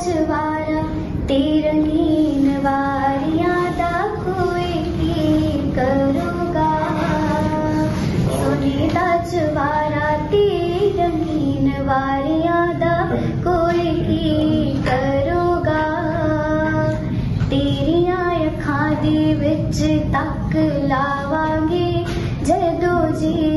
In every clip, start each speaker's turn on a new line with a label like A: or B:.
A: बछवारा तेरंगी नवारिया दाखोए की करूँगा। सोने दछवारा तेरंगी नवारिया दाखोए की करूँगा। तेरिया अखा दे बिच तक लावांगे, जदो जी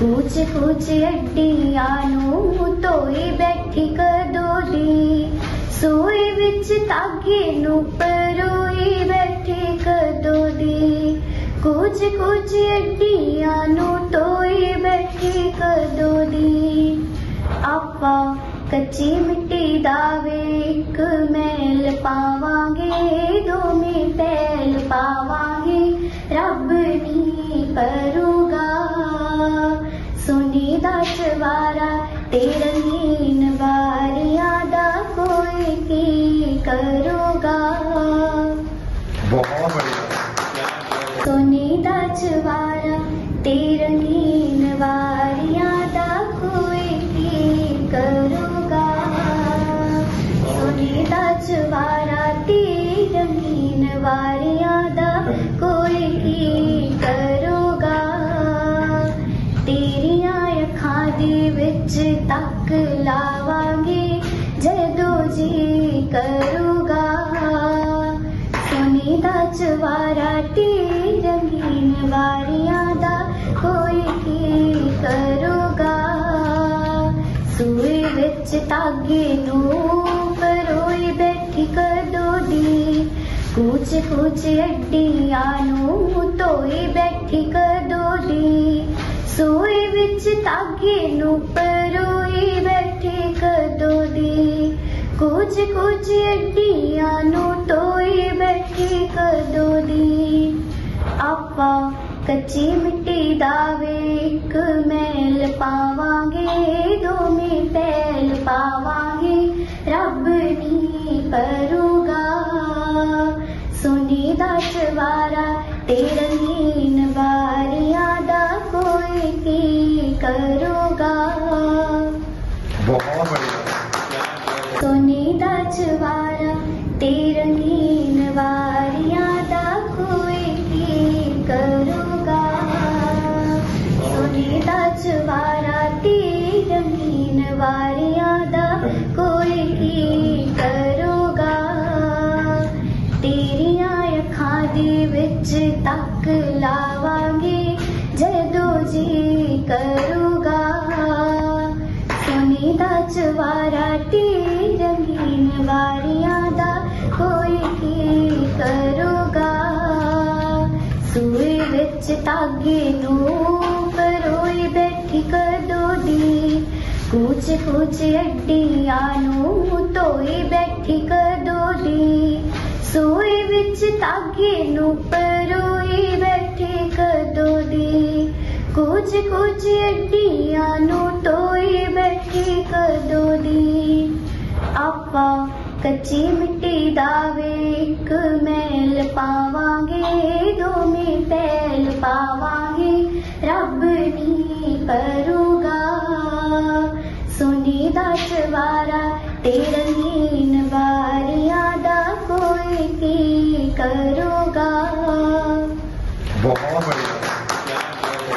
A: कूच कूच अड्डियानू तोई बैठी कदोरी सोई बिच तागे परोई बैठी कदोरी कूच कूच अड्डियानू तोई बैठी कदोरी आपा कच्ची मिट्टी दावे तेरा हीन बारी कोई की करूँगा? बहुत बढ़िया। सोनी दचवारा तेरा हीन बारी कोई की करूँगा? सोनी दचवारा तेरा हीन बारी कोई की करूँगा? तेरी ਦੇ ਵਿੱਚ ਤੱਕ ਲਾਵਾਂਗੇ, ਜਦੋਂ ਜੀ ਕਰੂਗਾ। ਸੋਨੇ ਦਾ ਚਵਾਰਾ ਤੇ ਰੰਗੀਨ ਵਾਰੀਆਂ ਦਾ ਕੋਈ ਕੀ ਕਰੂਗਾ। ਸੂਏ ਵਿੱਚ ਤਾਗੇ ਨੂੰ ਪਰੋਈ ਬੈਠੀ ਕਦੋਂ ਦੀ ਕੁਛ ਕੁਛ ਅੱਡੀਆਂ ਨੂੰ ਧੋਈ ਬੈਠੀ ਕਦੋਂ ਦੀ ਸੂਏ ਵਿੱਚ ਤਾਗੇ ਨੂੰ ਪਰੋਈ ਬੈਠੀ ਕਦੋਂ ਦੀ? ਕੁਝ ਕੁਝ ਅੱਡੀਆਂ ਨੂੰ ਧੋਈ ਬੈਠੀ ਕਦੋਂ ਦੀ? ਆਪਾਂ ਕੱਚੀ ਮਿੱਟੀ ਦਾ ਵੇਖ, ਮੈਲ ਪਾਵਾਂਗੇ। बछवारा तेरहीन बारी आदा कोई की करोगा। बहुत बढ़िया। सोनी दछवारा ਵਿੱਚ ਤੱਕ ਲਾਵਾਂਗੇ ਜਦੋਂ ਜੀ ਕਰੂਗਾ ਸੋਨੇ ਦਾ ਚਵਾਰਾ ਤੇ ਰੰਗੀਨ ਵਾਰੀਆਂ ਦਾ ਕੋਈ ਕੀ ਕਰੂਗਾ ਸੂਏ ਵਿੱਚ ਤਾਗੇ ਨੂੰ ਪਰੋਈ ਬੈਠੀ ਕਦੋਂ ਦੀ ਕੁਛ ਕੁਛ ਅੱਡੀਆਂ ਨੂੰ ਧੋਈ ਬੈਠੀ ਕਦੋਂ ਦੀ ਸੂਏ ਵਿੱਚ ਤਾਗੇ ਨੂੰ ਪਰੋਈ ਬੈਠੀ ਕਦੋਂ ਦੀ? ਕੁਝ ਕੁਝ ਅੱਡੀਆਂ ਨੂੰ ਧੋਈ ਬੈਠੀ ਕਦੋਂ ਦੀ? ਆਪਾਂ ਕੱਚੀ ਮਿੱਟੀ ਦਾ ਵੇਖ ਮੈਲ ਪਾਵਾਂਗੇ, ਦੋਵੇਂ ਪੈਲ ਪਾਵਾਂਗੇ, ਰੱਬ ਨਹੀਂ ਕਰੂਗਾ। ਸੁਣੀ ਦਾ ਚਵਾਰਾ ਤੇ ਨੀਨ ਵਾਰੀਆਂ ਦਾ ਕੋਈ ਕੀ ਕਰੂਗਾ